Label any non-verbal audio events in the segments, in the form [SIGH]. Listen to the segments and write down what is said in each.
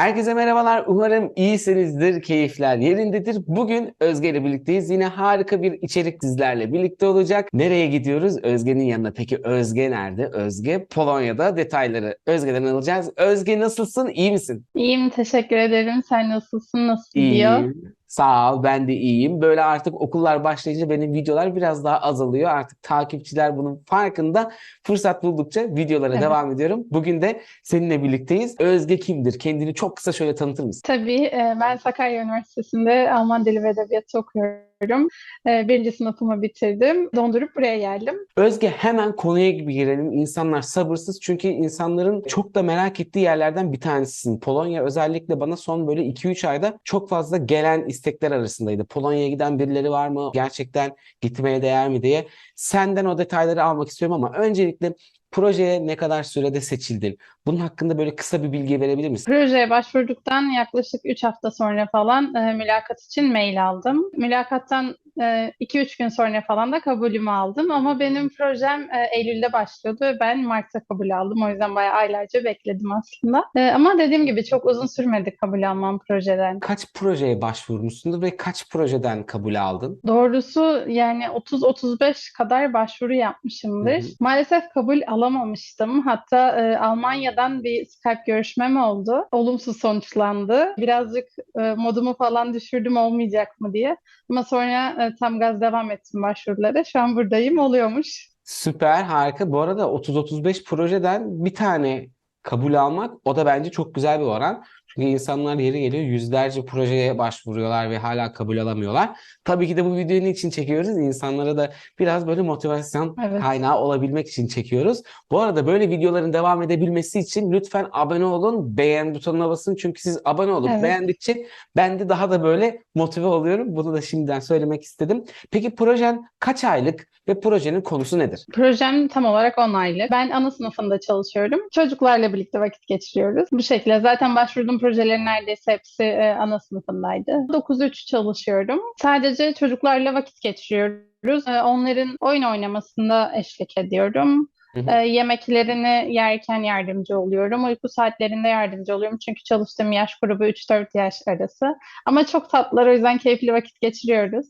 Herkese merhabalar. Umarım iyisinizdir, keyifler yerindedir. Bugün Özge ile birlikteyiz. Yine harika bir içerik dizlerle birlikte olacak. Nereye gidiyoruz? Özge'nin yanına. Peki Özge nerede? Özge Polonya'da. Detayları Özge'den alacağız. Özge nasılsın? İyi misin? İyiyim, teşekkür ederim. Sen nasılsın? Nasıl gidiyor? İyiyim. Sağ ol, ben de iyiyim. Böyle artık okullar başlayınca benim videolar biraz daha azalıyor. Artık takipçiler bunun farkında. Fırsat buldukça videolara Evet. devam ediyorum. Bugün de seninle birlikteyiz. Özge kimdir? Kendini çok kısa şöyle tanıtır mısın? Tabii e, ben Sakarya Üniversitesi'nde Alman Dili ve Edebiyatı okuyorum. E, Birinci sınıfımı bitirdim. Dondurup buraya geldim. Özge hemen konuya gibi girelim. İnsanlar sabırsız çünkü insanların çok da merak ettiği yerlerden bir tanesisin. Polonya özellikle bana son böyle 2-3 ayda çok fazla gelen istekler arasındaydı. Polonya'ya giden birileri var mı? Gerçekten gitmeye değer mi diye. Senden o detayları almak istiyorum ama öncelikle projeye ne kadar sürede seçildin? Bunun hakkında böyle kısa bir bilgi verebilir misin? Projeye başvurduktan yaklaşık 3 hafta sonra falan e, mülakat için mail aldım. Mülakattan 2-3 gün sonra falan da kabulümü aldım. Ama benim projem e, Eylül'de başlıyordu ve ben Mart'ta kabul aldım. O yüzden bayağı aylarca bekledim aslında. E, Ama dediğim gibi çok uzun sürmedi kabul almam projeden. Kaç projeye başvurmuşsundur ve kaç projeden kabul aldın? Doğrusu yani 30-35 kadar başvuru Hı yapmışımdır. hı. Maalesef kabul alamamıştım. Hatta e, Almanya'dan bir Skype görüşmem oldu. Olumsuz sonuçlandı. Birazcık e, modumu falan düşürdüm olmayacak mı diye. Ama sonra e, tam gaz devam ettim başvurulara. Şu an buradayım oluyormuş. Süper, harika. Bu arada 30-35 projeden bir tane kabul almak o da bence çok güzel bir oran. Çünkü insanlar yeri geliyor yüzlerce projeye başvuruyorlar ve hala kabul alamıyorlar. Tabii ki de bu videoyu için çekiyoruz? İnsanlara da biraz böyle motivasyon Evet. kaynağı olabilmek için çekiyoruz. Bu arada böyle videoların devam edebilmesi için lütfen abone olun, beğen butonuna basın. Çünkü siz abone olup Evet. beğendikçe ben de daha da böyle motive oluyorum. Bunu da şimdiden söylemek istedim. Peki projen kaç aylık ve projenin konusu nedir? Projem tam olarak 10 aylık. Ben ana sınıfında çalışıyorum. Çocuklarla birlikte vakit geçiriyoruz. Bu şekilde zaten başvurduğum projelerin neredeyse hepsi e, ana sınıfındaydı. 9-3 çalışıyorum. Sadece çocuklarla vakit geçiriyoruz. E, onların oyun oynamasında eşlik ediyorum. Hı hı. E, yemeklerini yerken yardımcı oluyorum. Uyku saatlerinde yardımcı oluyorum. Çünkü çalıştığım yaş grubu 3-4 yaş arası. Ama çok tatlılar o yüzden keyifli vakit geçiriyoruz.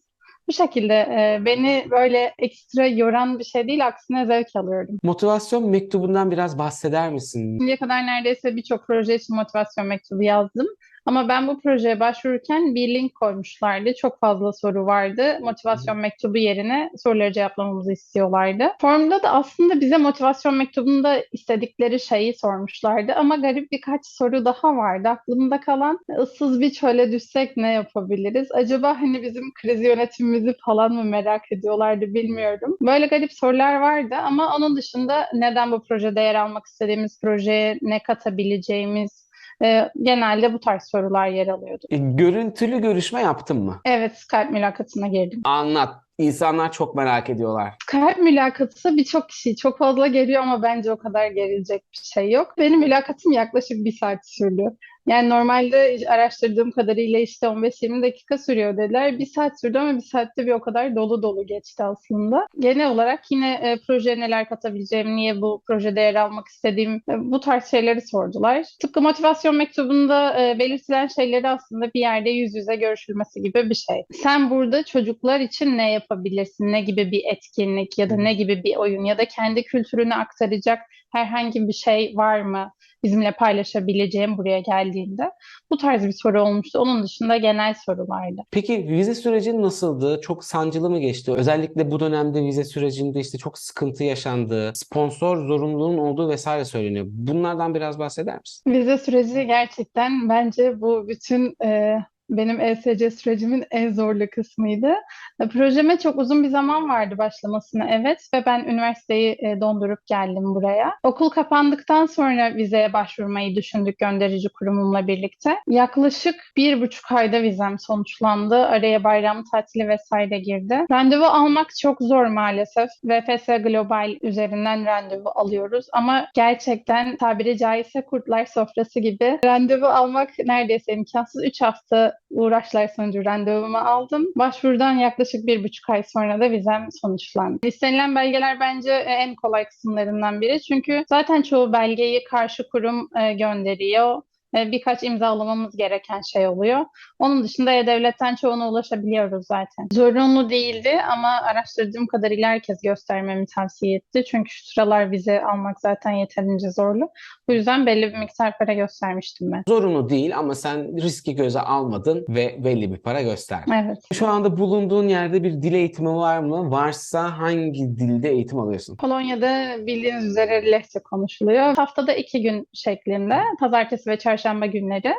Bu şekilde e, beni böyle ekstra yoran bir şey değil, aksine zevk alıyorum. Motivasyon mektubundan biraz bahseder misin? Şimdiye kadar neredeyse birçok proje için motivasyon mektubu yazdım. Ama ben bu projeye başvururken bir link koymuşlardı. Çok fazla soru vardı. Motivasyon mektubu yerine soruları cevaplamamızı istiyorlardı. Formda da aslında bize motivasyon mektubunda istedikleri şeyi sormuşlardı. Ama garip birkaç soru daha vardı. Aklımda kalan ıssız bir çöle düşsek ne yapabiliriz? Acaba hani bizim kriz yönetimimizi falan mı merak ediyorlardı bilmiyorum. Böyle garip sorular vardı ama onun dışında neden bu projede yer almak istediğimiz projeye ne katabileceğimiz e, genelde bu tarz sorular yer alıyordu. E, görüntülü görüşme yaptın mı? Evet, Skype mülakatına girdim. Anlat. İnsanlar çok merak ediyorlar. Skype mülakatı birçok kişi çok fazla geliyor ama bence o kadar gerilecek bir şey yok. Benim mülakatım yaklaşık bir saat sürdü. Yani normalde araştırdığım kadarıyla işte 15-20 dakika sürüyor dediler. Bir saat sürdü ama bir saatte bir o kadar dolu dolu geçti aslında. Genel olarak yine e, projeye neler katabileceğim, niye bu projede yer almak istediğim e, bu tarz şeyleri sordular. Tıpkı motivasyon mektubunda e, belirtilen şeyleri aslında bir yerde yüz yüze görüşülmesi gibi bir şey. Sen burada çocuklar için ne yapabilirsin? Ne gibi bir etkinlik ya da ne gibi bir oyun ya da kendi kültürünü aktaracak herhangi bir şey var mı? Bizimle paylaşabileceğim buraya geldiğinde. Bu tarz bir soru olmuştu. Onun dışında genel sorulardı. Peki vize sürecin nasıldı? Çok sancılı mı geçti? Özellikle bu dönemde vize sürecinde işte çok sıkıntı yaşandı. Sponsor zorunluluğun olduğu vesaire söyleniyor. Bunlardan biraz bahseder misin? Vize süreci gerçekten bence bu bütün e, benim ESC sürecimin en zorlu kısmıydı. E, Projeme çok uzun bir zaman vardı başlamasına evet ve ben üniversiteyi e, dondurup geldim buraya. Okul kapandıktan sonra vizeye başvurmayı düşündük gönderici kurumumla birlikte. Yaklaşık bir buçuk ayda vizem sonuçlandı. Araya bayram tatili vesaire girdi. Randevu almak çok zor maalesef. VFS Global üzerinden randevu alıyoruz ama gerçekten tabiri caizse kurtlar sofrası gibi randevu almak neredeyse imkansız. 3 hafta uğraşlar sonucu randevumu aldım. Başvurudan yaklaşık bir buçuk ay sonra da vizem sonuçlandı. İstenilen belgeler bence en kolay kısımlarından biri. Çünkü zaten çoğu belgeyi karşı kurum e, gönderiyor. E, birkaç imzalamamız gereken şey oluyor. Onun dışında E-Devlet'ten çoğuna ulaşabiliyoruz zaten. Zorunlu değildi ama araştırdığım kadarıyla herkes göstermemi tavsiye etti. Çünkü şu sıralar vize almak zaten yeterince zorlu. Bu yüzden belli bir miktar para göstermiştim ben. Zorunlu değil ama sen riski göze almadın ve belli bir para gösterdin. Evet. Şu anda bulunduğun yerde bir dil eğitimi var mı? Varsa hangi dilde eğitim alıyorsun? Polonya'da bildiğiniz üzere Lehçe konuşuluyor. Haftada iki gün şeklinde, pazartesi ve çarşamba günleri.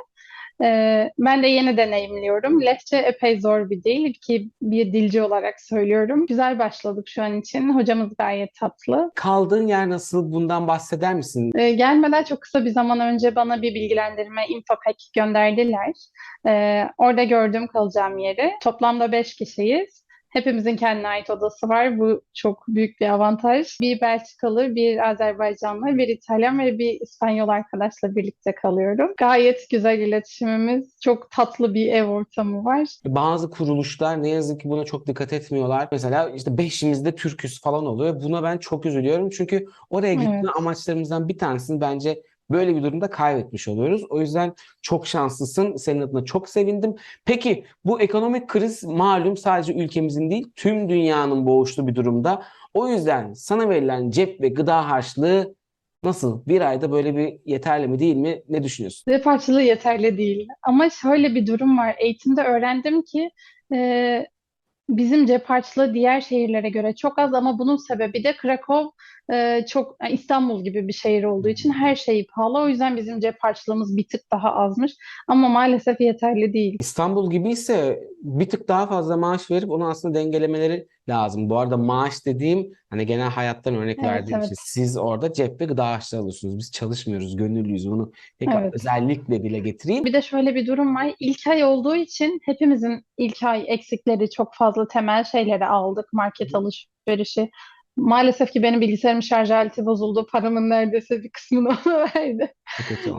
Ee, ben de yeni deneyimliyorum. Lehçe epey zor bir dil ki bir dilci olarak söylüyorum. Güzel başladık şu an için. Hocamız gayet tatlı. Kaldığın yer nasıl? Bundan bahseder misin? Ee, gelmeden çok kısa bir zaman önce bana bir bilgilendirme info pack gönderdiler. Ee, orada gördüğüm kalacağım yeri. Toplamda 5 kişiyiz. Hepimizin kendine ait odası var. Bu çok büyük bir avantaj. Bir Belçikalı, bir Azerbaycanlı, bir İtalyan ve bir İspanyol arkadaşla birlikte kalıyorum. Gayet güzel iletişimimiz, çok tatlı bir ev ortamı var. Bazı kuruluşlar ne yazık ki buna çok dikkat etmiyorlar. Mesela işte beşimiz de Türküz falan oluyor. Buna ben çok üzülüyorum. Çünkü oraya gitme Evet. amaçlarımızdan bir tanesini bence böyle bir durumda kaybetmiş oluyoruz. O yüzden çok şanslısın. Senin adına çok sevindim. Peki bu ekonomik kriz malum sadece ülkemizin değil tüm dünyanın boğuştuğu bir durumda. O yüzden sana verilen cep ve gıda harçlığı nasıl? Bir ayda böyle bir yeterli mi değil mi? Ne düşünüyorsun? Cep harçlığı yeterli değil. Ama şöyle bir durum var. Eğitimde öğrendim ki bizim cep harçlığı diğer şehirlere göre çok az ama bunun sebebi de Krakow e, çok yani İstanbul gibi bir şehir olduğu için her şey pahalı. O yüzden bizim cep harçlığımız bir tık daha azmış. Ama maalesef yeterli değil. İstanbul gibi ise bir tık daha fazla maaş verip onu aslında dengelemeleri lazım. Bu arada maaş dediğim hani genel hayattan örnek Evet, verdiğim evet. için siz orada cep ve gıda harçlığı alıyorsunuz. Biz çalışmıyoruz, gönüllüyüz. Bunu tekrar Evet. özellikle dile getireyim. Bir de şöyle bir durum var. İlk ay olduğu için hepimizin ilk ay eksikleri çok fazla temel şeyleri aldık. Market alışverişi. Maalesef ki benim bilgisayarımın şarj aleti bozuldu. Paramın neredeyse bir kısmını [LAUGHS] ona verdi.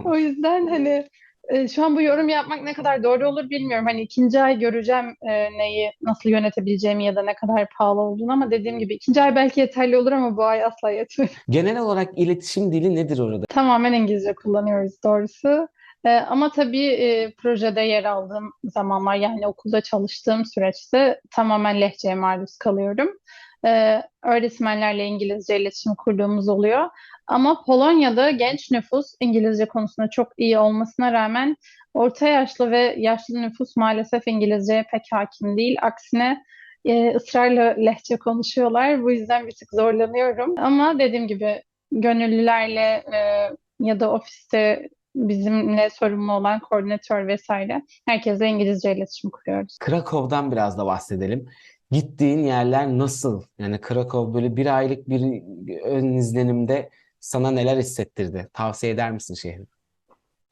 O yüzden hani e, şu an bu yorum yapmak ne kadar doğru olur bilmiyorum. Hani ikinci ay göreceğim e, neyi nasıl yönetebileceğimi ya da ne kadar pahalı olduğunu ama dediğim gibi ikinci ay belki yeterli olur ama bu ay asla yetmez. [LAUGHS] Genel olarak iletişim dili nedir orada? Tamamen İngilizce kullanıyoruz doğrusu. Ee, ama tabii e, projede yer aldığım zamanlar yani okulda çalıştığım süreçte tamamen lehçeye maruz kalıyorum. Ee, öğretmenlerle İngilizce iletişim kurduğumuz oluyor. Ama Polonya'da genç nüfus İngilizce konusunda çok iyi olmasına rağmen orta yaşlı ve yaşlı nüfus maalesef İngilizceye pek hakim değil. Aksine e, ısrarla lehçe konuşuyorlar. Bu yüzden bir tık zorlanıyorum. Ama dediğim gibi gönüllülerle e, ya da ofiste bizimle sorumlu olan koordinatör vesaire herkesle İngilizce iletişim kuruyoruz. Krakow'dan biraz da bahsedelim. Gittiğin yerler nasıl? Yani Krakow böyle bir aylık bir ön izlenimde sana neler hissettirdi? Tavsiye eder misin şehri?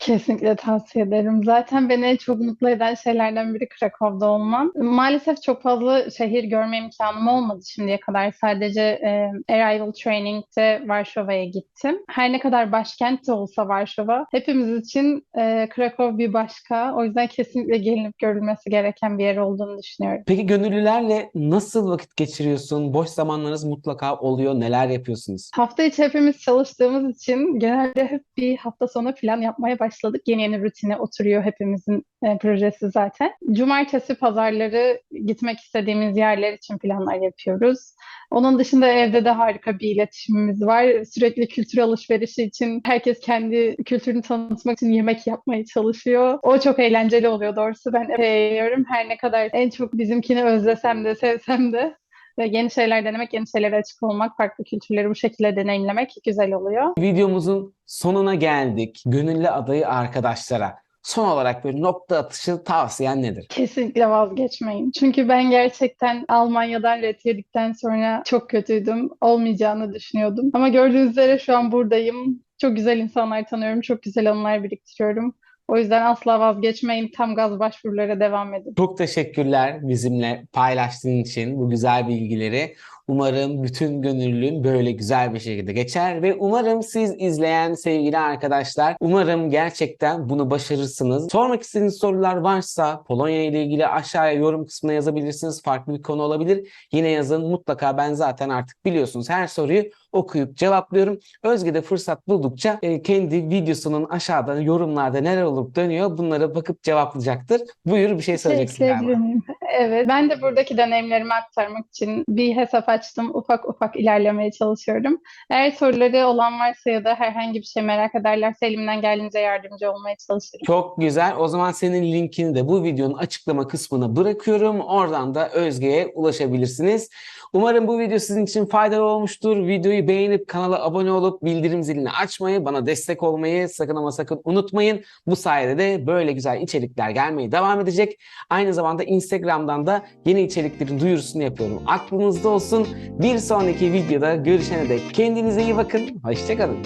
Kesinlikle tavsiye ederim. Zaten beni en çok mutlu eden şeylerden biri Krakow'da olmam. Maalesef çok fazla şehir görme imkanım olmadı şimdiye kadar. Sadece e, Arrival Training'de Varşova'ya gittim. Her ne kadar başkent de olsa Varşova, hepimiz için e, Krakow bir başka. O yüzden kesinlikle gelinip görülmesi gereken bir yer olduğunu düşünüyorum. Peki gönüllülerle nasıl vakit geçiriyorsun? Boş zamanlarınız mutlaka oluyor. Neler yapıyorsunuz? Hafta içi hepimiz çalıştığımız için genelde hep bir hafta sonu plan yapmaya başladık. Yeni yeni rutine oturuyor hepimizin e, projesi zaten. Cumartesi pazarları gitmek istediğimiz yerler için planlar yapıyoruz. Onun dışında evde de harika bir iletişimimiz var. Sürekli kültür alışverişi için herkes kendi kültürünü tanıtmak için yemek yapmaya çalışıyor. O çok eğlenceli oluyor doğrusu. Ben epey. Her ne kadar en çok bizimkini özlesem de sevsem de ve yeni şeyler denemek, yeni şeylere açık olmak, farklı kültürleri bu şekilde deneyimlemek güzel oluyor. Videomuzun sonuna geldik. Gönüllü adayı arkadaşlara son olarak böyle nokta atışı tavsiyen nedir? Kesinlikle vazgeçmeyin. Çünkü ben gerçekten Almanya'dan ret yedikten sonra çok kötüydüm. Olmayacağını düşünüyordum. Ama gördüğünüz üzere şu an buradayım. Çok güzel insanlar tanıyorum. Çok güzel anılar biriktiriyorum. O yüzden asla vazgeçmeyin. Tam gaz başvurulara devam edin. Çok teşekkürler bizimle paylaştığın için bu güzel bilgileri. Umarım bütün gönüllülüğün böyle güzel bir şekilde geçer ve umarım siz izleyen sevgili arkadaşlar umarım gerçekten bunu başarırsınız. Sormak istediğiniz sorular varsa Polonya ile ilgili aşağıya yorum kısmına yazabilirsiniz. Farklı bir konu olabilir. Yine yazın mutlaka ben zaten artık biliyorsunuz her soruyu okuyup cevaplıyorum. Özge de fırsat buldukça e, kendi videosunun aşağıda yorumlarda neler olup dönüyor bunlara bakıp cevaplayacaktır. Buyur bir şey Şey söyleyeceksin ekleyebilir galiba. Evet, ben de buradaki deneyimlerimi aktarmak için bir hesap açtım. Ufak ufak ilerlemeye çalışıyorum. Eğer soruları olan varsa ya da herhangi bir şey merak ederlerse elimden geldiğince yardımcı olmaya çalışırım. Çok güzel. O zaman senin linkini de bu videonun açıklama kısmına bırakıyorum. Oradan da Özge'ye ulaşabilirsiniz. Umarım bu video sizin için faydalı olmuştur. Videoyu beğenip kanala abone olup bildirim zilini açmayı, bana destek olmayı sakın ama sakın unutmayın. Bu sayede de böyle güzel içerikler gelmeye devam edecek. Aynı zamanda Instagram'dan da yeni içeriklerin duyurusunu yapıyorum. Aklınızda olsun. Bir sonraki videoda görüşene dek kendinize iyi bakın. Hoşçakalın.